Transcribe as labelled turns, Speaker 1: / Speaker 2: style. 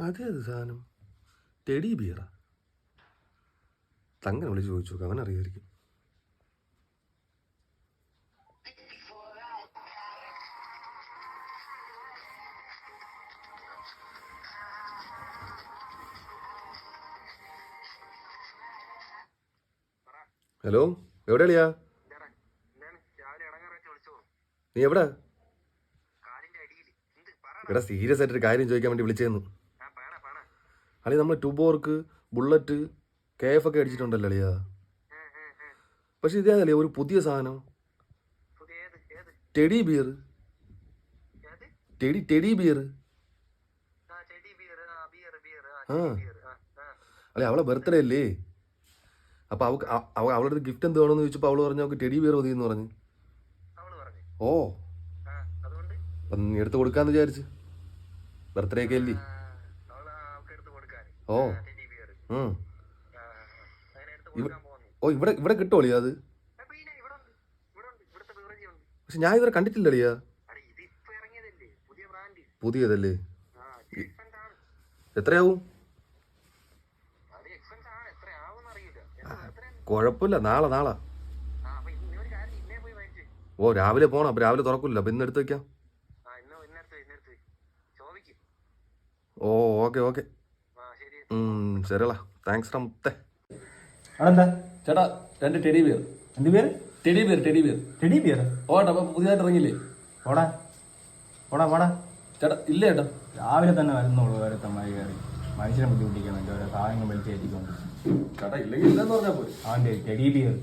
Speaker 1: അതേത് സാധനം. ടെഡി ബിയറാ. തങ്ങനെ വിളിച്ച് ചോദിച്ചു നോക്കാം അവൻ അറിയായിരിക്കും. ഹലോ എവിടെയാളിയാ? നീ എവിടാ? എടാ സീരിയസ് ആയിട്ടൊരു കാര്യം ചോദിക്കാൻ വേണ്ടി വിളിച്ചേന്നു. അളി നമ്മൾ ടുബോർക്ക് ബുള്ളറ്റ് കെ എഫ് ഒക്കെ അടിച്ചിട്ടുണ്ടല്ലോ അളിയാ. പക്ഷെ ഇതേതല്ലേ ഒരു പുതിയ സാധനം. Teddy bear. Teddy teddy bear. ആ. അല്ലെ അവളെ ബർത്ത്ഡേ അല്ലേ? അപ്പൊ അവക്ക് അവ അവളുടെ അടുത്ത് ഗിഫ്റ്റ് എന്ത് വേണമെന്ന് ചോദിച്ചപ്പോൾ അവൾ പറഞ്ഞു അവൾക്ക് ടെഡി ബിയർ മതി എന്ന് പറഞ്ഞു. ഓ. എടുത്ത് കൊടുക്കാന്ന് വിചാരിച്ച്. ബർത്ത്ഡേ ഒക്കെ അല്ലേ? ഓ. ഓ ഇവിടെ ഇവിടെ കിട്ടുമോ അത്? പക്ഷെ ഞാൻ ഇവരെ കണ്ടിട്ടില്ല അളിയാ പുതിയതല്ലേ? എത്രയാവും? കുഴപ്പമില്ല നാളെ നാളെ. ഓ രാവിലെ പോണം അപ്പൊ രാവിലെ തുറക്കില്ല അപ്പൊ ഇന്ന് എടുത്ത് വെക്കാം. ഓ ഓക്കെ ഓക്കെ. ശരിയടാ താങ്ക്സ് ഡാ മുത്തേ
Speaker 2: അതെന്താ?
Speaker 3: ചേട്ടാ രണ്ട് ടെഡി ബിയർ
Speaker 2: എന്ത് പേര്
Speaker 3: teddy bear teddy bear
Speaker 2: teddy bear
Speaker 3: ഓട്ടെ അപ്പൊ പുതിയതായിട്ട് ഇറങ്ങിയില്ലേ?
Speaker 2: ഓടാ ഓടാ ഓടാ
Speaker 3: ചേട്ടാ ഇല്ല ചേട്ടാ.
Speaker 2: രാവിലെ തന്നെ വരുന്നുള്ളൂ ഓരോരുത്തമായി കയറി. മനുഷ്യനെ ബുദ്ധിമുട്ടിക്കാൻ വേണ്ടി ഓരോ സാധനങ്ങൾ വലിച്ചു കയറ്റിക്കൊണ്ട്
Speaker 3: ചേട്ടാ ഇല്ലെങ്കിൽ ഇല്ലെന്ന് പറഞ്ഞാ പോയി
Speaker 2: അവന്റെ ടെഡി ബിയർ